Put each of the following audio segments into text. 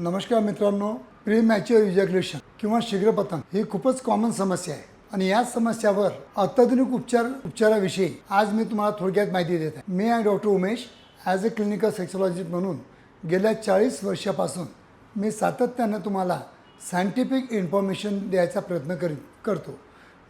नमस्कार मित्रांनो pre mature ejaculation किंवा शीघ्रपतन ही खूपच कॉमन समस्या आहे. आणि या समस्यावर अत्याधुनिक उपचार उपचाराविषयी आज मी तुम्हाला थोडक्यात माहिती देत आहे. मी आहे doctor Umesh. As a clinical sexologist म्हणून गेल्या चाळीस वर्षापासून मी सातत्यानं तुम्हाला सायंटिफिक इन्फॉर्मेशन द्यायचा प्रयत्न करी करतो.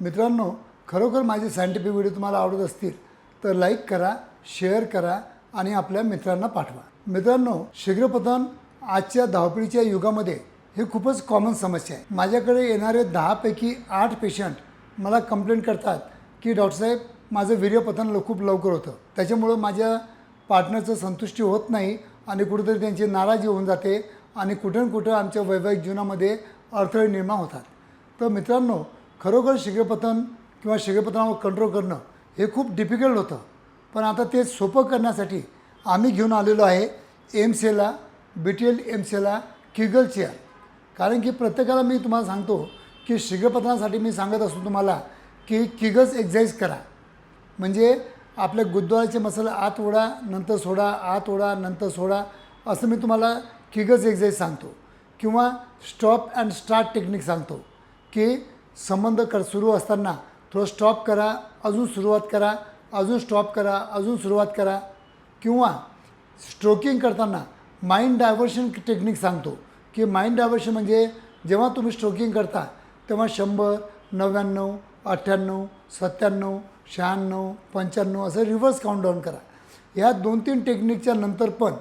मित्रांनो खरोखर माझे सायंटिफिक व्हिडिओ तुम्हाला आवडत असतील तर लाईक करा शेअर करा आणि आपल्या मित्रांना पाठवा. मित्रांनो शीघ्रपतन आजच्या धावपळीच्या युगामध्ये हे खूपच कॉमन समस्या आहे. माझ्याकडे येणारे दहापैकी आठ पेशंट मला कंप्लेंट करतात की डॉक्टरसाहेब माझं वीर्यपतन खूप लवकर होतं. त्याच्यामुळं माझ्या पार्टनरचं संतुष्टी होत नाही आणि कुठेतरी त्यांची नाराजी होऊन जाते आणि कुठं न कुठं आमच्या वैवाहिक जीवनामध्ये अडथळे निर्माण होतात. तर मित्रांनो खरोखर शीघ्रपतन किंवा शीघ्रपतनावर कंट्रोल करणं हे खूप डिफिकल्ट होतं. पण आता ते सोपं करण्यासाठी आम्ही घेऊन आलेलो आहे एम एला बी टी एल एम सीला किगल चेअर कारण की प्रत्येकाला मी तुम्हाला सांगतो की शीघ्रपतनासाठी मी सांगत असतो तुम्हाला की किगल्स एक्झाईज करा. म्हणजे आपल्या गुद्वाराचे मसल आत ओढा नंतर सोडा आत ओढा नंतर सोडा असं मी तुम्हाला किगल्स एक्झाईज सांगतो. किंवा स्टॉप अँड स्टार्ट टेक्निक सांगतो की संबंध कर सुरू असताना थोडं स्टॉप करा अजून सुरुवात करा अजून स्टॉप करा अजून सुरुवात करा. किंवा स्ट्रोकिंग करताना माइंड डायव्हर्शन टेक्निक सांगतो. की माइंड डायव्हर्शन म्हणजे जेव्हा तुम्ही स्ट्रोकिंग करता तेव्हा शंभर नव्याण्णव अठ्ठ्याण्णव सत्त्याण्णव शहाण्णव पंच्याण्णव असं रिव्हर्स काउंटडाऊन करा. ह्या दोन तीन टेक्निकच्या नंतर पण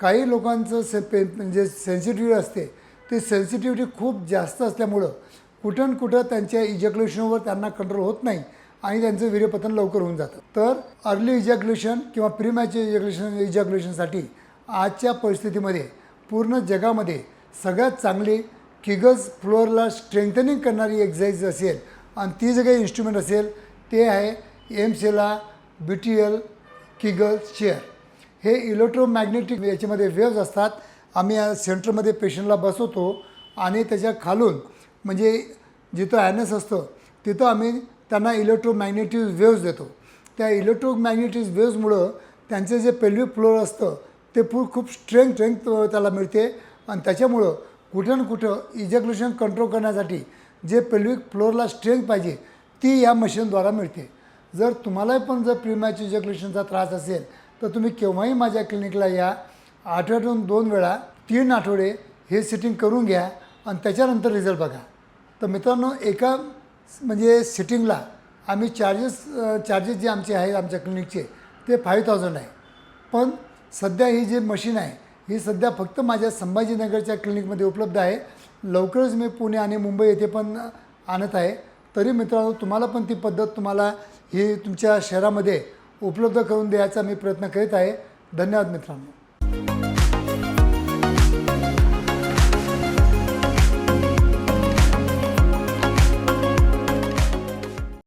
काही लोकांचं से पे म्हणजे सेन्सिटिव्हिटी असते. ती सेन्सिटिव्हिटी खूप जास्त असल्यामुळं कुठं न कुठं त्यांच्या इजॅक्युलेशनवर त्यांना कंट्रोल होत नाही आणि त्यांचं वीर्यपतन लवकर होऊन जातं. तर अर्ली इजॅक्युलेशन किंवा प्रीमॅच इजॅक्युलेशन इजॅक्युलेशनसाठी आजच्या परिस्थितीमध्ये पूर्ण जगामध्ये सगळ्यात चांगली किगज फ्लोअरला स्ट्रेंथनिंग करणारी एक्झाईज असेल आणि ती जे काही इन्स्ट्रुमेंट असेल ते आहे एम सेला बी टी एल किगल चेअर हे इलेक्ट्रोमॅग्नेटिक याच्यामध्ये वेव्ज असतात. आम्ही या सेंटरमध्ये पेशंटला बसवतो आणि त्याच्या खालून म्हणजे जिथं ॲनस असतं तिथं आम्ही त्यांना इलेक्ट्रोमॅग्नेटिक वेव्ज देतो. त्या इलेक्ट्रोमॅग्नेटिक वेव्जमुळं त्यांचं जे पेल्विक फ्लोअर असतं ते पू खूप स्ट्रेंथ स्ट्रेंथ त्याला मिळते. आणि त्याच्यामुळं कुठं ना कुठं इजेक्युशन कंट्रोल करण्यासाठी जे पेल्विक फ्लोअरला स्ट्रेंथ पाहिजे ती या मशीनद्वारा मिळते. जर तुम्हाला पण जर प्रिमॅच इजॅक्युलेशनचा त्रास असेल तर तुम्ही केव्हाही माझ्या क्लिनिकला या. आठवड्यातून दोन वेळा तीन आठवडे हे सिटिंग करून घ्या आणि त्याच्यानंतर रिझल्ट बघा. तर मित्रांनो एका म्हणजे सिटिंगला आम्ही चार्जेस चार्जेस जे आमचे आहेत आमच्या क्लिनिकचे ते फाईव्ह थाउजंड आहे. पण सध्या ही जी मशीन आहे ही सध्या फक्त माझ्या संभाजीनगरच्या क्लिनिकमध्ये उपलब्ध आहे. लवकरच मी पुणे आणि मुंबई येथे पण आणत आहे. तरी मित्रांनो तुम्हाला पण ती पद्धत तुम्हाला ही तुमच्या शहरामध्ये उपलब्ध करून द्यायचा मी प्रयत्न करीत आहे. धन्यवाद मित्रांनो.